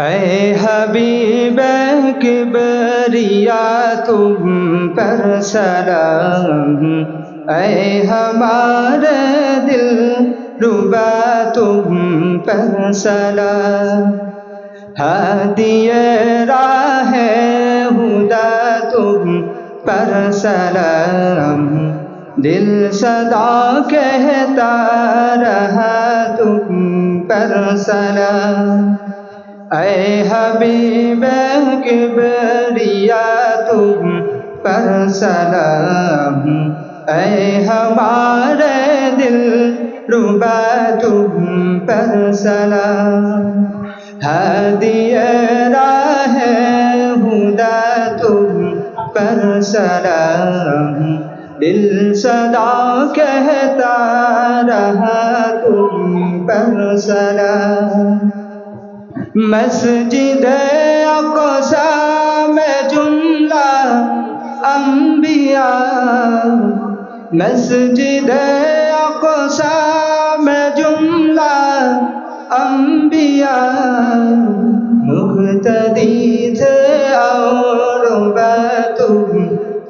اے حبیب کبریا تم پر سلام۔ اے ہمارے دل ربا، تم پر سلام۔ ہدی راہ ہدا، تم پر سلام۔ دل صدا کہتا رہا، تم پر سلام۔ اے حبیب کبریا، تم پر سلام۔ اے ہمارے دل ربا، تم پر سلام۔ ہدی راہ ہدا، تم پر سلام۔ دل صدا کہتا رہا، تم پر سلام۔ মসজিদ মে জুমলা অম্বিয়া মসজিদ মে জুমলা অম্বিয়া মুক্তি থে আর তুম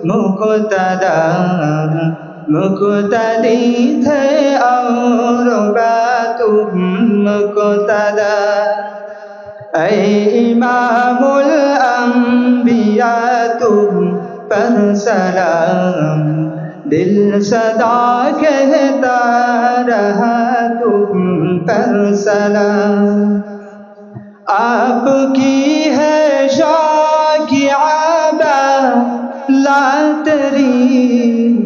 মুক্তদা মুক্তি থে اے امام الانبیاء تم پر سلام دل صدا کہتا رہا تم پر سلام آپ کی ہے شاکی عبا لا تری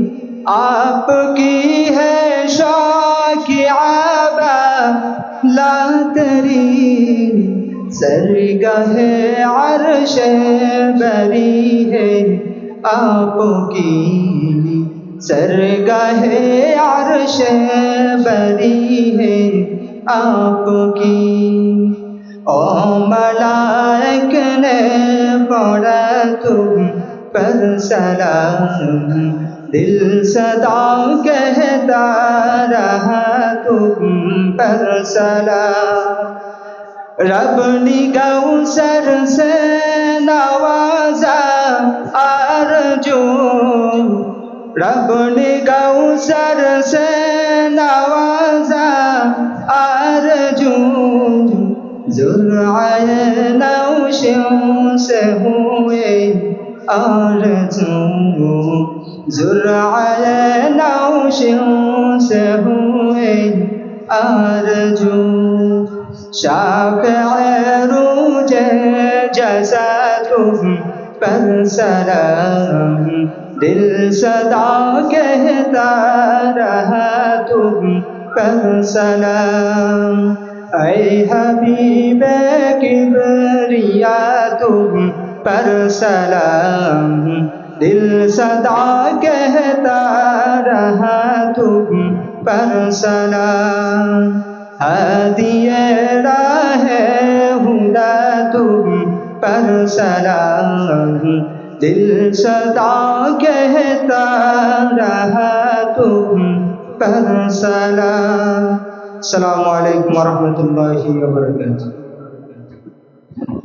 آپ کی ہے شاکی عبا لا تری سرگاہ عرش بری ہے آپ کی سرگاہ عرش بری ہے آپ کی۔ او ملائک نے پڑا تم پر سلام۔ دل صدا کہتا رہا تم پر سلام۔ রবনি গৌসর সে নওয়াজা আরজু রবনি গৌসর সে নওয়াজা আরজু জুলআয়ে নওশিউ সে হুয়ে আরজু জুলআয়ে নওশিউ সে হুয়ে আরজু شافع روج جزا تم پر سلام دل صدا کہتا رہا تم پر سلام اے حبیب کبریا تم پر سلام دل صدا کہتا رہا تم پر سلام ہدی راہ ہنڈا تم پر سلام۔ دل صدا کہتا رہا تم پر سلام۔ السلام علیکم ورحمۃ اللہ وبرکاتہ۔